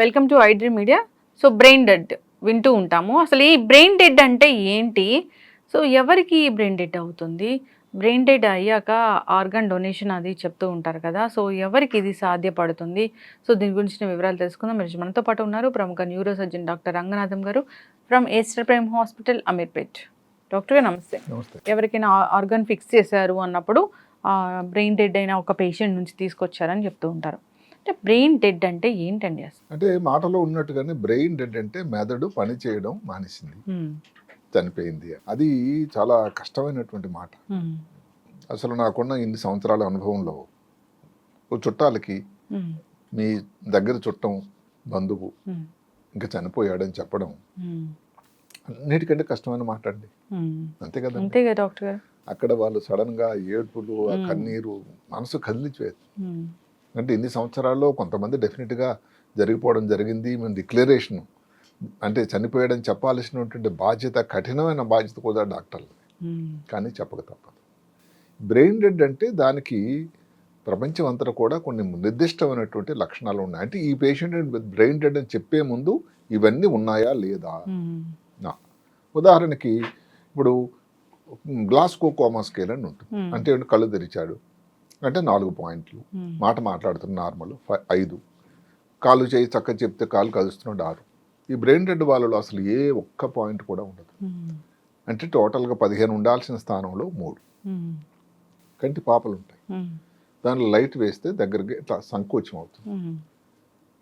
Welcome to iDream media. So brain dead వింటూ ఉంటాము. అసలు ఈ బ్రెయిన్ డెడ్ అంటే ఏంటి? సో ఎవరికి బ్రెయిన్ డెడ్ అవుతుంది? బ్రెయిన్ డెడ్ అయ్యాక ఆర్గన్ డొనేషన్ అది చెప్తూ ఉంటారు కదా. సో ఎవరికి ఇది సాధ్యపడుతుంది? సో దీని గురించిన వివరాలు తెలుసుకుందాం. మీరు మనతో పాటు ఉన్నారు ప్రముఖ neuro surgeon doctor Ranganatham garu from Aster prime hospital Ameerpet. Doctor garu నమస్తే. నమస్తే. ఎవరికైనా ఆర్గన్ ఫిక్స్ చేశారు అన్నప్పుడు బ్రెయిన్ డెడ్ అయిన ఒక పేషెంట్ నుంచి తీసుకొచ్చారని చెప్తూ ఉంటారు. అంటే బ్రెయిన్ డెడ్ అంటే ఏంటండి అంటే మాటలో ఉన్నట్టుగానే బ్రెయిన్ డెడ్ అంటే మెదడు పని చేయడం మానేసింది. చనిపోయింది అది చాలా కష్టమైనటువంటి మాట. అసలు నాకున్న ఇన్ని సంవత్సరాల అనుభవంలో ఓ చుట్టాలకి. మీ దగ్గర చుట్టం బంధువు. ఇంకా చనిపోయాడని చెప్పడం. అన్నిటికంటే కష్టమైన మాట అండి. అంతే కదా అంతే కదా డాక్టర్ గారు అక్కడ వాళ్ళు సడన్గా ఏడ్పులు ఆ. కన్నీరు మనసు కదిలిచిపోయేది మ్మ్. అంటే ఇన్ని సంవత్సరాల్లో కొంతమంది డెఫినెట్గా జరిగిపోవడం జరిగింది మేము డిక్లరేషన్ అంటే చనిపోయాడని చెప్పాల్సినటువంటి బాధ్యత కఠినమైన బాధ్యత కూడా డాక్టర్లు. కానీ చెప్పక తప్పదు బ్రెయిన్ డెడ్ అంటే దానికి ప్రపంచం అంతా కూడా కొన్ని నిర్దిష్టమైనటువంటి లక్షణాలు ఉన్నాయి అంటే ఈ పేషెంట్ బ్రెయిన్ డెడ్ అని చెప్పే ముందు ఇవన్నీ ఉన్నాయా లేదా. నా ఉదాహరణకి ఇప్పుడు గ్లాస్కో కోమా స్కేల్ అని ఉంటుంది. అంటే? కళ్ళు తెరిచాడు అంటే నాలుగు పాయింట్లు. మాట మాట్లాడుతున్న నార్మల్ ఐదు కాలు చేయి చక్క చెప్తే కాలు కలుస్తున్నాడు ఆరు ఈ బ్రెయిన్ డెడ్ వాళ్ళలో అసలు ఏ ఒక్క పాయింట్ కూడా ఉండదు. అంటే టోటల్గా పదిహేను ఉండాల్సిన స్థానంలో మూడు. కంటి పాపలు ఉంటాయి. దానిలో లైట్ వేస్తే దగ్గరికి ఇట్లా సంకోచం అవుతుంది.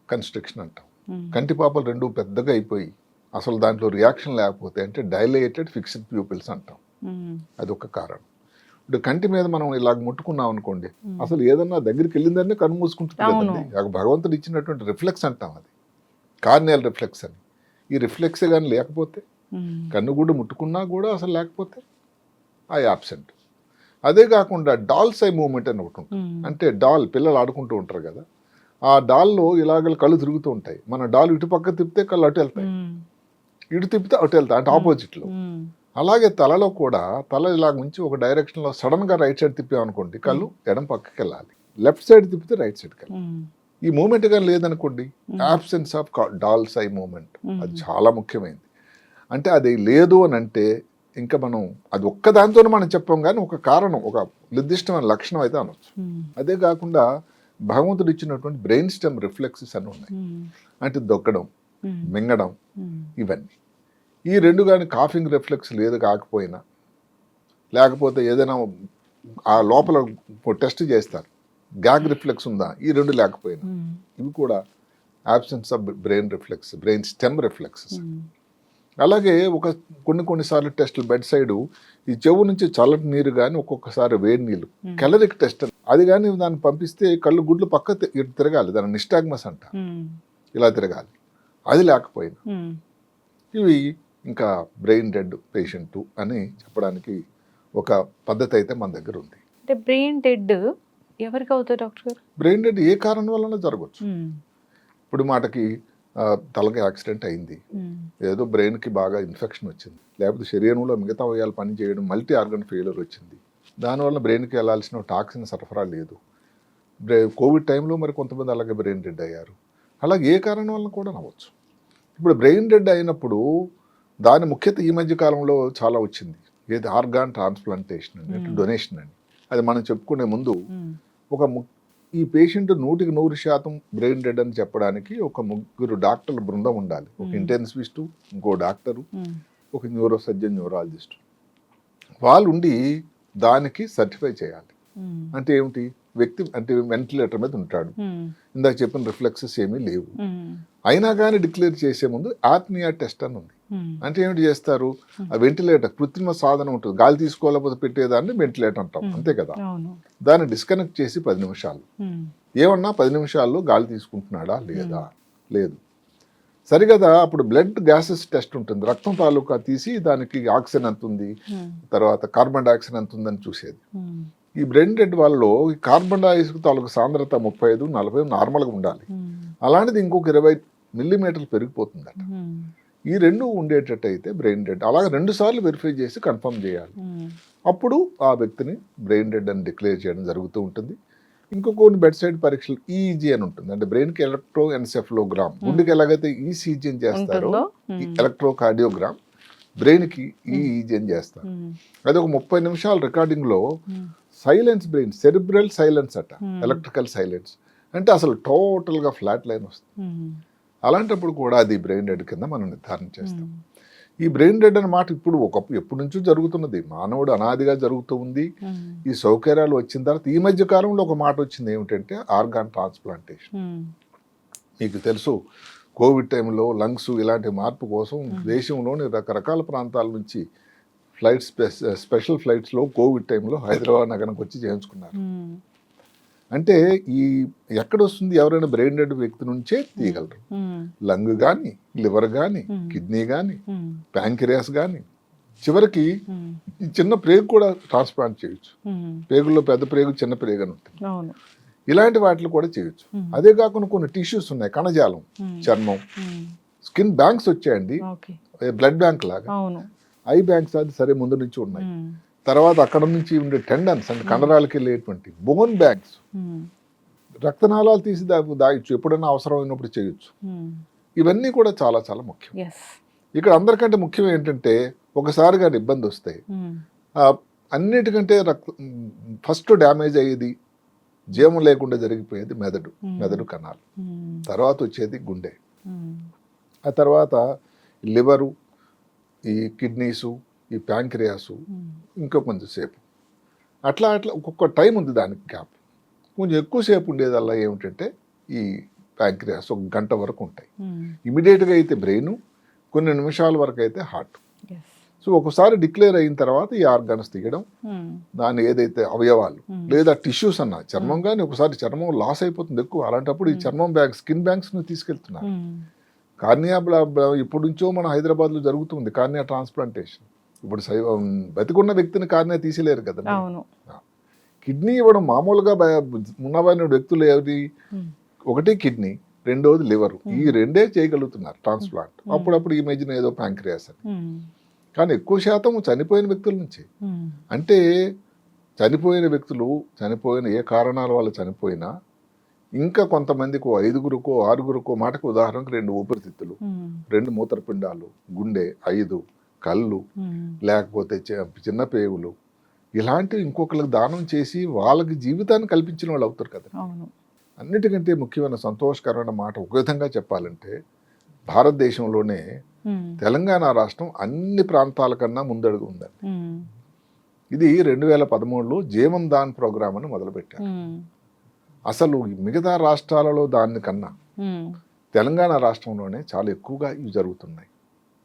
కన్స్ట్రక్షన్ అంటాం. కంటి పాపలు రెండు పెద్దగా అయిపోయి అసలు దాంట్లో రియాక్షన్ లేకపోతే అంటే డైలేటెడ్ ఫిక్స్డ్ ప్యూపిల్స్ అంటాం మ్మ్. అది ఒక కారణం ఇప్పుడు కంటి మీద మనం ఇలాగ ముట్టుకున్నాం అనుకోండి. అసలు ఏదన్నా దగ్గరికి వెళ్ళిందనే కన్ను మూసుకుంటుంది భగవంతుడు ఇచ్చినటువంటి రిఫ్లెక్స్ అంటాం అది. కార్నియల్ రిఫ్లెక్స్ అని. ఈ రిఫ్లెక్స్ కానీ లేకపోతే. కన్ను కూడా ముట్టుకున్నా కూడా అసలు లేకపోతే ఆ యాబ్సెంట్ అదే కాకుండా డాల్స్ ఐ మూమెంట్ అని ఒకటి ఉంటుంది. అంటే డాల్ పిల్లలు ఆడుకుంటూ ఉంటారు కదా ఆ డాల్లో ఇలాగ కళ్ళు తిరుగుతూ ఉంటాయి. మన డాల్ ఇటు పక్క తిప్పితే కళ్ళు అటు వెళ్తాయి. ఇటు తిప్పితే అటు వెళ్తాయి. అంటే ఆపోజిట్లో. అలాగే తలలో కూడా తల ఇలా ఉంచి ఒక డైరెక్షన్లో సడన్గా రైట్ సైడ్ తిప్పామనుకోండి కళ్ళు ఎడం పక్కకి వెళ్ళాలి లెఫ్ట్ సైడ్ తిప్పితే రైట్ సైడ్కి వెళ్ళాలి. ఈ మూమెంట్ కానీ లేదనుకోండి మ్మ్. Absence of doll's eye moment మ్మ్. అది చాలా ముఖ్యమైనది అంటే అది లేదు అని అంటే ఇంకా మనం అది ఒక్క దాంతోనే మనం చెప్పాం కానీ ఒక కారణం ఒక నిర్దిష్టమైన లక్షణం అయితే అనొచ్చు. అదే కాకుండా భగవంతుడు ఇచ్చినటువంటి బ్రెయిన్ స్టెమ్ రిఫ్లెక్సెస్ అని ఉన్నాయి. అంటే దొక్కడం. మింగడం. ఇవన్నీ ఈ రెండు కానీ కాఫింగ్ రిఫ్లెక్స్ లేదు కాకపోయినా లేకపోతే ఏదైనా ఆ లోపల టెస్ట్ చేస్తారు. గ్యాగ్ రిఫ్లెక్స్ ఉందా? ఈ రెండు లేకపోయినా. మ్మ్. ఇవి కూడా absence of brain reflex brain stem reflexes. అలాగే ఒక కొన్ని కొన్నిసార్లు టెస్టులు బెడ్ సైడ్ ఈ చెవు నుంచి చల్లటి నీరు కానీ ఒక్కొక్కసారి వేడి నీళ్ళు. కెలరిక్ టెస్ట్ అది కానీ దాన్ని పంపిస్తే కళ్ళు గుడ్లు పక్క ఇటు తిరగాలి. దాన్ని నిస్టాగ్మస్ అంట. ఇలా తిరగాలి. అది లేకపోయినా. ఇవి ఇంకా బ్రెయిన్ డెడ్ పేషెంట్ అని చెప్పడానికి ఒక పద్ధతి అయితే మన దగ్గర ఉంది. అంటే బ్రెయిన్ డెడ్ ఎవరికి అవుతుంది డాక్టర్ గారు? బ్రెయిన్ డెడ్ ఏ కారణం వలన జరగవచ్చు. మ్మ్. ఇప్పుడు మాటకి తలకి యాక్సిడెంట్ అయింది. ఏదో బ్రెయిన్కి బాగా ఇన్ఫెక్షన్ వచ్చింది. లేకపోతే శరీరంలో మిగతా అవయాలు పని చేయడం మల్టీ ఆర్గన్ ఫెయిల్యూర్ వచ్చింది. దానివల్ల బ్రెయిన్కి వెళ్ళాల్సిన టాక్సిన్ సరఫరా లేదు. బ్రె కోవిడ్ టైంలో మరి కొంతమంది అలాగే బ్రెయిన్ డెడ్ అయ్యారు. అలాగే ఏ కారణం వల్ల కూడా నవ్వచ్చు ఇప్పుడు బ్రెయిన్ డెడ్ అయినప్పుడు దాని ముఖ్యత ఈ మధ్య కాలంలో చాలా వచ్చింది ఏది ఆర్గాన్ ట్రాన్స్ప్లాంటేషన్ అని. డొనేషన్ అని అది మనం చెప్పుకునే ముందు. ఒక ము- ఈ పేషెంట్ నూటికి నూరు శాతం బ్రెయిన్ డెడ్ అని చెప్పడానికి ఒక ముగ్గురు డాక్టర్ల బృందం ఉండాలి ఒక. ఇంటెన్సివిస్టు ఇంకో డాక్టరు. ఒక న్యూరో సర్జన్ న్యూరాలజిస్ట్ వాళ్ళు ఉండి దానికి సర్టిఫై చేయాలి. అంటే ఏమిటి వ్యక్తి అంటే వెంటిలేటర్ మీద ఉంటాడు. ఇందాక చెప్పిన రిఫ్లెక్సెస్ ఏమీ లేవు. అయినా కానీ డిక్లేర్ చేసే ముందు ఆత్మీయ టెస్ట్ అని ఉంది. అంటే ఏమిటి చేస్తారు? ఆ వెంటిలేటర్ కృత్రిమ సాధనం ఉంటుంది. గాలి తీసుకోలేకపోతే పెట్టేదాన్ని వెంటిలేటర్ అంటాం. అంతే కదా? దాన్ని డిస్కనెక్ట్ చేసి పది నిమిషాలు. ఏమన్నా పది నిమిషాల్లో గాలి తీసుకుంటున్నాడా? లేదా? లేదు. సరిగదా? అప్పుడు బ్లడ్ గ్యాసెస్ టెస్ట్ ఉంటుంది. రక్తం తాలూకా తీసి దానికి ఆక్సిజన్ ఎంత ఉంది. తర్వాత కార్బన్ డైఆక్సైడ్ ఎంత ఉందని చూసేది. ఈ బ్రెయిన్ డెడ్ వాళ్ళలో ఈ కార్బన్ డైఆక్సైడ్ తాలూకు సాంద్రత ముప్పై ఐదు నలభై నార్మల్గా ఉండాలి. అలాంటిది ఇంకొక ఇరవై మిల్లీమీటర్లు పెరిగిపోతుందట. ఈ రెండు ఉండేటట్టు అయితే బ్రెయిన్ డెడ్. అలాగే రెండు సార్లు వెరిఫై చేసి కన్ఫర్మ్ చేయాలి. అప్పుడు ఆ వ్యక్తిని బ్రెయిన్ డెడ్ అని డిక్లేర్ చేయడం జరుగుతూ ఉంటుంది. ఇంకో కొన్ని బెడ్ సైడ్ పరీక్షలు ఈఈజీ అని ఉంటుంది. అంటే బ్రెయిన్కి ఎలక్ట్రో ఎన్సెఫ్లోగ్రామ్ గుండెకి ఎలాగైతే ఈసీజీ అని చేస్తారో ఎలక్ట్రో కార్డియోగ్రామ్ బ్రెయిన్కి ఈఈజీ అని చేస్తారు. అది ఒక ముప్పై నిమిషాల రికార్డింగ్లో సైలెన్స్ బ్రెయిన్ సెరిబ్రల్ సైలెన్స్ అట. Electrical silence. అంటే అసలు టోటల్గా ఫ్లాట్ లైన్ వస్తుంది. అలాంటప్పుడు కూడా అది బ్రెయిన్ డెడ్ కింద మనం నిర్ధారణ చేస్తాం. ఈ బ్రెయిన్ డెడ్ అనే మాట ఇప్పుడు ఒక ఎప్పటి నుంచో జరుగుతున్నది. మానవుడు అనాదిగా జరుగుతూ ఉంది. ఈ సౌకర్యాలు వచ్చిన తర్వాత ఈ మధ్య కాలంలో ఒక మాట వచ్చింది ఏమిటంటే ఆర్గాన్ ట్రాన్స్ప్లాంటేషన్. మీకు తెలుసు కోవిడ్ టైంలో లంగ్స్ ఇలాంటి మార్పు కోసం దేశంలోని రకరకాల ప్రాంతాల నుంచి ఫ్లైట్స్ స్పెషల్ ఫ్లైట్స్లో కోవిడ్ టైంలో హైదరాబాద్ నగరానికి వచ్చి చేయించుకున్నారు. అంటే ఈ ఎక్కడ వస్తుంది ఎవరైనా బ్రెయిన్ డెడ్ వ్యక్తి నుంచే తీయగలరు. లంగ్ కానీ లివర్ కానీ కిడ్నీ కానీ ప్యాంక్రియాస్ కానీ చివరికి ఈ చిన్న ప్రేగు కూడా ట్రాన్స్ప్లాంట్ చేయొచ్చు. ప్రేగుల్లో పెద్ద ప్రేగు చిన్న ప్రేగు అని ఉంటుంది. ఇలాంటి వాటిని కూడా చేయొచ్చు. అదే కాకుండా కొన్ని టిష్యూస్ ఉన్నాయి. కణజాలం చర్మం స్కిన్ బ్యాంక్స్ వచ్చాయండి. బ్లడ్ బ్యాంక్ లాగా. ఐ బ్యాంక్స్ అది సరే ముందు నుంచి ఉన్నాయి. తర్వాత అక్కడ నుంచి ఉండే టెండన్స్ అంటే కండరాలకి వెళ్ళేటువంటి బోన్ బ్యాంక్స్ రక్తనాళాలు తీసి దా దాయొచ్చు. ఎప్పుడైనా అవసరం అయినప్పుడు చేయొచ్చు. ఇవన్నీ కూడా చాలా చాలా ముఖ్యం. ఇక్కడ అందరికంటే ముఖ్యం ఏంటంటే ఒకసారి కానీ ఇబ్బంది వస్తే ఆ, అన్నిటికంటే రక్త ఫస్ట్ డ్యామేజ్ అయ్యేది జీవం లేకుండా జరిగిపోయేది మెదడు మెదడు కణాలు. తర్వాత వచ్చేది గుండె. ఆ తర్వాత లివరు ఈ కిడ్నీసు ఈ ప్యాంక్రియాసు ఇంకా కొంచెంసేపు అట్లా అట్లా ఒక్కొక్క టైం ఉంది దానికి గ్యాప్. కొంచెం ఎక్కువసేపు ఉండేదల్లా ఏమిటంటే ఈ ప్యాంక్రియాస్ ఒక గంట వరకు ఉంటాయి. ఇమీడియట్గా అయితే బ్రెయిన్ కొన్ని నిమిషాల వరకు అయితే హార్ట్. సో ఒకసారి డిక్లేర్ అయిన తర్వాత ఈ ఆర్గాన్స్ తీయడం దాని ఏదైతే అవయవాలు లేదా టిష్యూస్ అన్న చర్మం కానీ ఒకసారి చర్మం లాస్ అయిపోతుంది ఎక్కువ. అలాంటప్పుడు ఈ చర్మం బ్యాంక్ స్కిన్ బ్యాంక్స్ను తీసుకెళ్తున్నారు. కార్నియా ఇప్పటి నుంచో మన హైదరాబాద్లో జరుగుతుంది కార్నియా ట్రాన్స్ప్లాంటేషన్. ఇప్పుడు బతికున్న వ్యక్తిని కార్నియా తీసేలేరు కదా అవును. కిడ్నీ ఇవ్వడం మామూలుగా ఉన్నవైన వ్యక్తులు ఏది? ఒకటి కిడ్నీ రెండోది లివర్. ఈ రెండే చేయగలుగుతున్నారు ట్రాన్స్ప్లాంట్. అప్పుడప్పుడు ఈ మధ్యన ఏదో ప్యాంక్రియాస్ అని. కానీ ఎక్కువ శాతం చనిపోయిన వ్యక్తుల నుంచి. అంటే చనిపోయిన వ్యక్తులు చనిపోయిన ఏ కారణాల వల్ల చనిపోయినా ఇంకా కొంతమందికి ఐదుగురుకో ఆరుగురుకో మాటకు ఉదాహరణకు రెండు ఊపిరితిత్తులు రెండు మూత్రపిండాలు గుండె ఐదు కళ్ళు లేకపోతే చిన్న పేగులు ఇలాంటివి ఇంకొకరికి దానం చేసి వాళ్ళకి జీవితాన్ని కల్పించిన వాళ్ళు అవుతారు కదా. అన్నిటికంటే ముఖ్యమైన సంతోషకరమైన మాట ఒక విధంగా చెప్పాలంటే భారతదేశంలోనే తెలంగాణ రాష్ట్రం అన్ని ప్రాంతాల కన్నా ముందడుగు ఉందండి. ఇది రెండు వేల పదమూడులో జీవన్ దాన్ ప్రోగ్రామ్ అని మొదలుపెట్టారు. అసలు మిగతా రాష్ట్రాలలో దాని కన్నా తెలంగాణ రాష్ట్రంలోనే చాలా ఎక్కువగా ఇవి జరుగుతున్నాయి.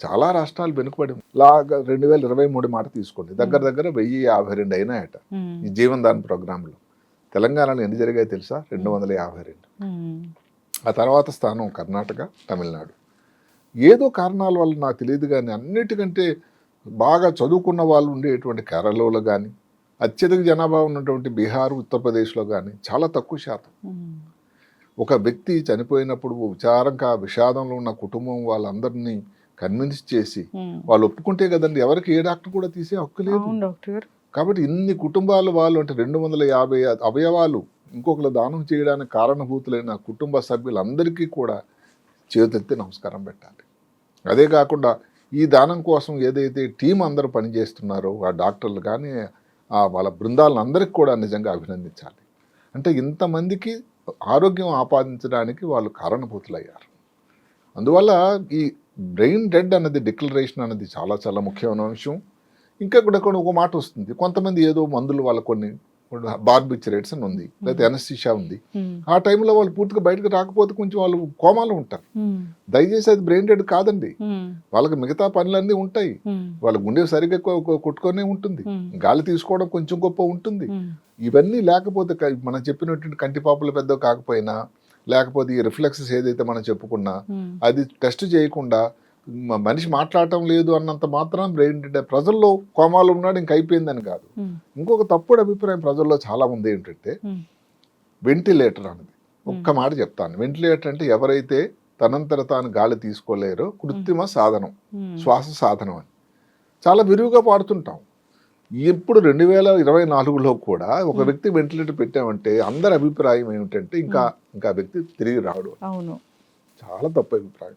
చాలా రాష్ట్రాలు వెనుకబడి. లాగా రెండు వేల ఇరవై మూడు మాట తీసుకోండి. దగ్గర దగ్గర వెయ్యి యాభై రెండు అయినాయట. ఈ జీవన్ దాన్ ప్రోగ్రాంలో. తెలంగాణలో ఎన్ని జరిగాయి తెలుసా? రెండు వందల యాభై రెండు. ఆ తర్వాత స్థానం కర్ణాటక తమిళనాడు. ఏదో కారణాల వల్ల నాకు తెలియదు కానీ అన్నిటికంటే బాగా చదువుకున్న వాళ్ళు ఉండేటువంటి కేరళలో కానీ అత్యధిక జనాభా ఉన్నటువంటి బీహార్ ఉత్తరప్రదేశ్లో కానీ చాలా తక్కువ శాతం. ఒక వ్యక్తి చనిపోయినప్పుడు విచారంగా విషాదంలో ఉన్న కుటుంబం వాళ్ళందరినీ కన్విన్స్ చేసి వాళ్ళు ఒప్పుకుంటే కదండి ఎవరికి ఏ డాక్టర్ కూడా తీసే హక్కు లేదు. డాక్టర్ కాబట్టి ఇన్ని కుటుంబాలు వాళ్ళు అంటే రెండు వందల యాభై అవయవాలు ఇంకొకరు దానం చేయడానికి కారణభూతులైన కుటుంబ సభ్యులందరికీ కూడా చేతులెత్తి నమస్కారం పెట్టాలి. అదే కాకుండా ఈ దానం కోసం ఏదైతే టీం అందరూ పనిచేస్తున్నారో ఆ డాక్టర్లు కానీ ఆ వాళ్ళ బృందాలను అందరికీ కూడా నిజంగా అభినందించాలి. అంటే ఇంతమందికి ఆరోగ్యం ఆపాదించడానికి వాళ్ళు కారణభూతులయ్యారు. అందువల్ల ఈ బ్రెయిన్ డెడ్ అన్నది డిక్లరేషన్ అన్నది చాలా చాలా ముఖ్యమైన అంశం ఇంకా కూడా కొన్ని ఒక మాట వస్తుంది. కొంతమంది ఏదో మందులు వాళ్ళ కొన్ని బార్బిచరేట్స్ అని ఉంది. లేకపోతే ఎనస్టిషా ఉంది. ఆ టైంలో వాళ్ళు పూర్తిగా బయటకు రాకపోతే కొంచెం వాళ్ళు కోమాలో ఉంటారు. దయచేసి అది బ్రెయిన్ డెడ్ కాదండి. వాళ్ళకి మిగతా పనులన్నీ ఉంటాయి. వాళ్ళ గుండె సరిగ్గా కొట్టుకొనే ఉంటుంది. గాలి తీసుకోవడం కొంచెం గొప్ప ఉంటుంది. ఇవన్నీ లేకపోతే మనం చెప్పినటువంటి కంటి పాపలు పెద్ద కాకపోయినా లేకపోతే ఈ రిఫ్లెక్సెస్ ఏదైతే మనం చెప్పుకున్నా అది టెస్ట్ చేయకుండా మనిషి మాట్లాడటం లేదు అన్నంత మాత్రం బ్రెయిన్ ప్రజల్లో కోమాలో ఉన్నాడు ఇంక అయిపోయిందని కాదు. ఇంకొక తప్పుడు అభిప్రాయం ప్రజల్లో చాలా ఉంది ఏంటంటే వెంటిలేటర్ అన్నది. ఒక్క మాట చెప్తాను. వెంటిలేటర్ అంటే ఎవరైతే తనంతట తాను గాలి తీసుకోలేరో కృత్రిమ సాధనం శ్వాస సాధనం అని. చాలా విరివిగా పాడుతుంటాం. ఇప్పుడు రెండు వేల ఇరవై నాలుగులో కూడా ఒక వ్యక్తి వెంటిలేటర్ పెట్టామంటే అందరి అభిప్రాయం ఏమిటంటే ఇంకా ఇంకా వ్యక్తి తిరిగి రాడు అవును. చాలా తప్పు అభిప్రాయం.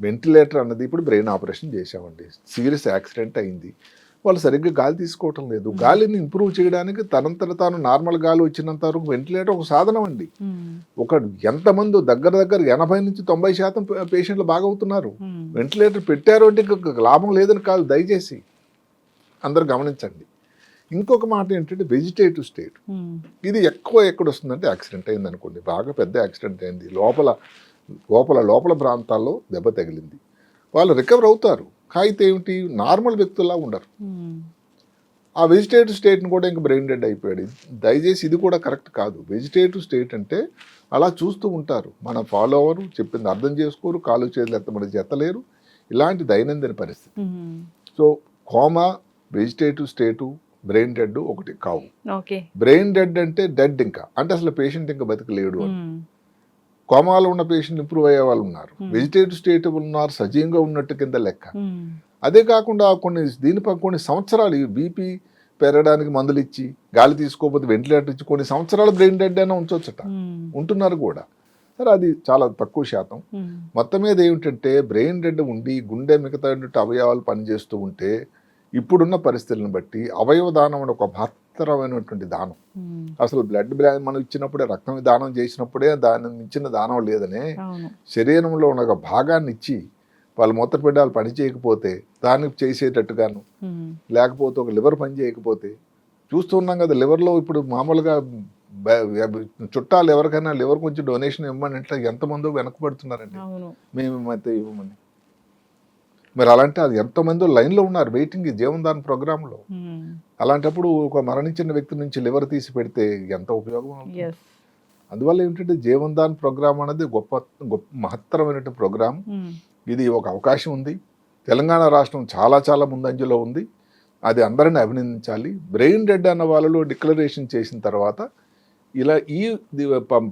వెంటిలేటర్ అన్నది ఇప్పుడు బ్రెయిన్ ఆపరేషన్ చేశామండి. సీరియస్ యాక్సిడెంట్ అయింది. వాళ్ళు సరిగ్గా గాలి తీసుకోవటం లేదు. గాలిని ఇంప్రూవ్ చేయడానికి తనంతట తాను నార్మల్ గాలి వచ్చినంత వరకు వెంటిలేటర్ ఒక సాధనం అండి. ఒక ఎంతమంది దగ్గర దగ్గర ఎనభై నుంచి తొంభై శాతం పేషెంట్లు బాగవుతున్నారు. వెంటిలేటర్ పెట్టారు అంటే లాభం లేదని కాదు దయచేసి. అందరు గమనించండి. ఇంకొక మాట ఏంటంటే వెజిటేటివ్ స్టేట్ ఉమ్, ఇది ఎక్కువ ఎక్కడ వస్తుందంటే యాక్సిడెంట్ అయింది అనుకోండి బాగా పెద్ద యాక్సిడెంట్ అయింది. లోపల లోపల లోపల ప్రాంతాల్లో దెబ్బ తగిలింది. వాళ్ళు రికవర్ అవుతారు. కాగితే ఏమిటి? నార్మల్ వ్యక్తుల్లా ఉండరు. ఉమ్, ఆ వెజిటేటివ్ స్టేట్ని కూడా ఇంకా బ్రెయిన్ డెడ్ అయిపోయాడు. దయచేసి ఇది కూడా కరెక్ట్ కాదు. వెజిటేటివ్ స్టేట్ అంటే అలా చూస్తూ ఉంటారు. మన ఫాలో అవ్వరు చెప్పింది అర్థం చేసుకోరు. కాలు చేతులు ఎత్తమని ఎత్తలేరు ఇలాంటి దైనందిన పరిస్థితి. ఉమ్, so coma vegetative state brain dead ఒకటి కావు. బ్రెయిన్ డెడ్ అంటే డెడ్ ఇంకా. అంటే అసలు పేషెంట్ ఇంకా బతకలేడు అని. కోమాలో ఉన్న పేషెంట్ ఇంప్రూవ్ అయ్యే వాళ్ళు ఉన్నారు. వెజిటేటివ్ స్టేట్ ఉన్నారు సజీవంగా ఉన్నట్టు కింద లెక్క. అదే కాకుండా కొన్ని దీనిపై కొన్ని సంవత్సరాలు బీపీ పెరగడానికి మందులు ఇచ్చి గాలి తీసుకోకపోతే వెంటిలేటర్ ఇచ్చి కొన్ని సంవత్సరాలు బ్రెయిన్ డెడ్ అయినా ఉంచవచ్చట ఉంటున్నారు కూడా. సరే అది చాలా తక్కువ శాతం. మొత్తం మీద ఏమిటంటే బ్రెయిన్ డెడ్ ఉండి గుండె మిగతా అవయవాలు పనిచేస్తూ ఉంటే ఇప్పుడున్న పరిస్థితులను బట్టి అవయవ దానం అనే ఒక మహత్తరమైనటువంటి దానం. ఉమ్, అసలు బ్లడ్ మనం ఇచ్చినప్పుడే రక్తం దానం చేసినప్పుడే దాని ఇచ్చిన దానం లేదనే శరీరంలో ఉన్న ఒక భాగాన్ని ఇచ్చి వాళ్ళ మూత్రపిండాలు పని చేయకపోతే దానికి చేసేటట్టుగాను ఉమ్, లేకపోతే ఒక లివర్ పని చేయకపోతే చూస్తున్నాం కదా లివర్లో ఇప్పుడు మామూలుగా చుట్టాలు ఎవరికైనా లివర్ కొంచెం డొనేషన్ ఇవ్వమని అంటే ఎంతమందో వెనకబడుతున్నారండి. మేము అయితే ఇవ్వమని. మరి అలాంటి అది ఎంతమందో లైన్లో ఉన్నారు వెయిటింగ్ ఈ జీవనదాన్ ప్రోగ్రాంలో. అలాంటప్పుడు ఒక మరణించిన వ్యక్తి నుంచి లివర్ తీసి పెడితే ఎంత ఉపయోగం అందువల్ల ఏంటంటే జీవనదాన్ ప్రోగ్రామ్ అనేది గొప్ప గొప్ప మహత్తరమైనటువంటి ప్రోగ్రామ్ ఉమ్, ఇది ఒక అవకాశం ఉంది. తెలంగాణ రాష్ట్రం చాలా చాలా ముందంజలో ఉంది. అది అందరిని అభినందించాలి. బ్రెయిన్ డెడ్ అన్న వాళ్ళలో డిక్లరేషన్ చేసిన తర్వాత ఇలా ఈ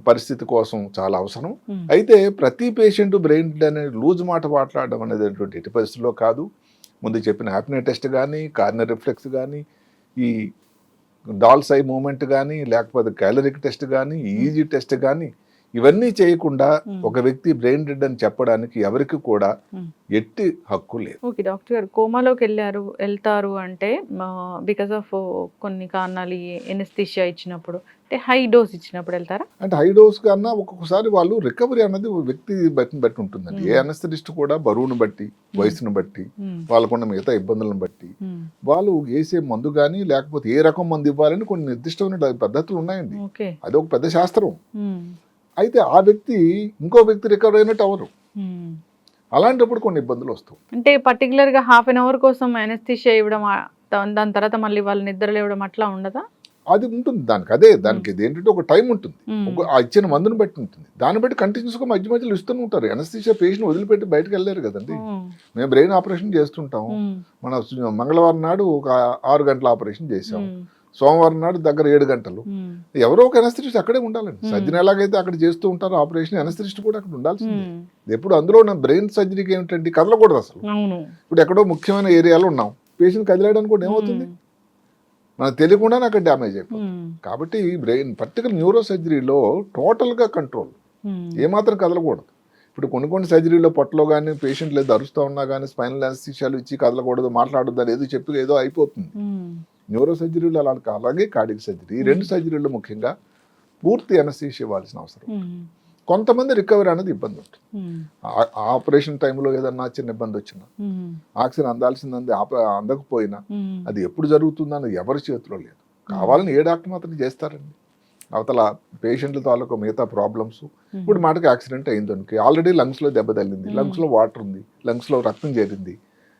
పరిస్థితి కోసం చాలా అవసరం. అయితే ప్రతి పేషెంట్ బ్రెయిన్ అనే లూజ్ మాట మాట్లాడడం అనేది ఎట్టి పరిస్థితుల్లో కాదు. ముందు చెప్పిన హ్యాపీనెస్ టెస్ట్ కానీ కార్నర్ రిఫ్లెక్స్ కానీ ఈ డాల్స్ ఐ మూమెంట్ కానీ లేకపోతే క్యాలరిక్ టెస్ట్ కానీ ఈజీ టెస్ట్ కానీ ఇవన్నీ చేయకుండా. ఒక వ్యక్తి బ్రెయిన్ డెడ్ అని చెప్పడానికి ఎవరికి కూడా. ఎట్టి హక్కు లేదు. ఓకే డాక్టర్ గారు కోమాలోకి వెళ్ళారు వెళ్తారు అంటే బికాస్ ఆఫ్ కొన్ని కారణాలు ఎనస్థిషియా ఇచ్చినప్పుడు అంటే హై డోస్ ఇచ్చినప్పుడు వెళ్తారా? అంటే హై డోస్ కన్నా ఒక్కొక్కసారి వాళ్ళు రికవరీ అన్నది వ్యక్తి బట్టి బట్టి ఉంటుందండి. ఏ. అనస్థిస్ట్ కూడా బరువును బట్టి వయసును బట్టి వాళ్ళకున్న మిగతా ఇబ్బందులను బట్టి వాళ్ళు వేసే మందు కానీ లేకపోతే ఏ రకం మందు ఇవ్వాలని కొన్ని నిర్దిష్టమైన పద్ధతులు ఉన్నాయండి. అది ఒక పెద్ద శాస్త్రం. అయితే ఆ వ్యక్తి ఇంకో వ్యక్తి రికవర్ అయినట్టు అవరు. అలాంటప్పుడు కొన్ని ఇబ్బందులు వస్తాయి అంటే పర్టికులర్గా హాఫ్ అన్ అవర్ కోసం ఎనస్థిషియా ఇవ్వడం దాని తర్వాత మళ్ళీ వాళ్ళు నిద్ర లేవడం అట్లా ఉండదా? అది ఉంటుంది దానికి. అదే దానికి ఏంటంటే ఒక టైం ఉంటుంది. ఒక ఆ ఇచ్చిన మందుని బట్టి ఉంటుంది. దాన్ని బట్టి కంటిన్యూస్గా మధ్య మధ్యలో ఇస్తూనే ఉంటారు. ఎనస్థీషియా పేషెంట్ వదిలిపెట్టి బయటకు వెళ్ళలేరు కదండి. మేము బ్రెయిన్ ఆపరేషన్ చేస్తుంటాం. మన మంగళవారం నాడు ఒక ఆరు గంటల ఆపరేషన్ చేసాం సోమవారం నాడు దగ్గర ఏడు గంటలు. ఎవరో ఒక ఎనస్థిస్ట్ అక్కడే ఉండాలండి. సర్జన్ ఎలాగైతే అక్కడ చేస్తూ ఉంటారో ఆపరేషన్ ఎనస్థిస్ట్ కూడా అక్కడ ఉండాల్సిందే. ఎప్పుడు అందులో ఉన్న బ్రెయిన్ సర్జరీకి ఏమిటంటే కదలకూడదు అసలు. ఇప్పుడు ఎక్కడో ముఖ్యమైన ఏరియాలో ఉన్నాం. పేషెంట్ కదిలేయడానికి కూడా ఏమవుతుంది? మనకు తెలియకుండానే అక్కడ డ్యామేజ్ అయిపోతుంది. కాబట్టి ఈ బ్రెయిన్ పర్టికులర్ న్యూరో సర్జరీలో టోటల్గా కంట్రోల్. ఏమాత్రం కదలకూడదు. ఇప్పుడు కొన్ని కొన్ని సర్జరీలో పొట్టలో కానీ పేషెంట్ లేదు అరుస్తూ ఉన్నా కానీ స్పైనల్ అనస్థిషియాలు ఇచ్చి కదలకూడదు మాట్లాడొద్దు అని ఏదో చెప్పి ఏదో అయిపోతుంది. న్యూరో సర్జరీలో అలా కాదు. అలాగే కార్డిక్ సర్జరీ. ఈ రెండు సర్జరీలో ముఖ్యంగా పూర్తి అనస్థిషియా ఇవ్వాల్సిన అవసరం. కొంతమంది రికవరీ అనేది ఇబ్బంది ఉంటుంది. ఆపరేషన్ టైంలో ఏదన్నా చిన్న ఇబ్బంది వచ్చినా ఆక్సిజన్ అందాల్సింది ఆప అందకపోయినా అది ఎప్పుడు జరుగుతుందని ఎవరి చేతిలో లేదు. కావాలని ఏ డాక్టర్ మాత్రం చేస్తారండి. అవతల పేషెంట్ల తాలూకు మిగతా ప్రాబ్లమ్స్ ఇప్పుడు మాటకి యాక్సిడెంట్ అయింది అనుకో ఆల్రెడీ లంగ్స్లో దెబ్బ తగిలింది. లంగ్స్లో వాటర్ ఉంది లంగ్స్లో రక్తం చేరింది.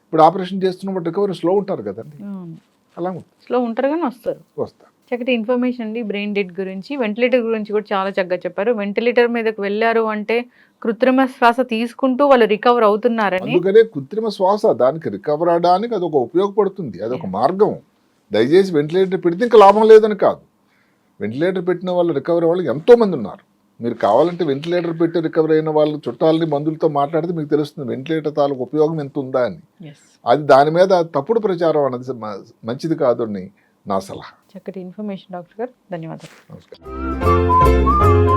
ఇప్పుడు ఆపరేషన్ చేస్తున్నప్పుడు రికవరీ స్లో ఉంటారు కదండి. అలా ఉంటుంది. స్లో ఉంటారు కానీ వస్తారు. వస్తారు. చక్కటి ఇన్ఫర్మేషన్ అండి బ్రెయిన్ డెడ్ గురించి వెంటిలేటర్ గురించి కూడా చాలా చక్కగా చెప్పారు. వెంటిలేటర్ మీదకి వెళ్ళారు అంటే కృత్రిమ శ్వాస తీసుకుంటూ వాళ్ళు రికవర్ అవుతున్నారని. అందుకనే కృత్రిమ శ్వాస దానికి రికవర్ అవడానికి అది ఒక ఉపయోగపడుతుంది. అది ఒక మార్గం. దయచేసి వెంటిలేటర్ పెడితే ఇంకా లాభం లేదని కాదు. వెంటిలేటర్ పెట్టిన వాళ్ళు రికవరీ వాళ్ళు ఎంతో మంది ఉన్నారు. మీరు కావాలంటే వెంటిలేటర్ పెట్టి రికవర్ అయిన వాళ్ళు చుట్టాలని మందులతో మాట్లాడితే మీకు తెలుస్తుంది వెంటిలేటర్ తాలూకు ఉపయోగం ఎంత ఉందా అని అది దాని మీద తప్పుడు ప్రచారం అన్నది మంచిది కాదు అని నా సలహా. చక్కటి ఇన్ఫర్మేషన్ డాక్టర్ గారు. ధన్యవాదాలు. నమస్కారం.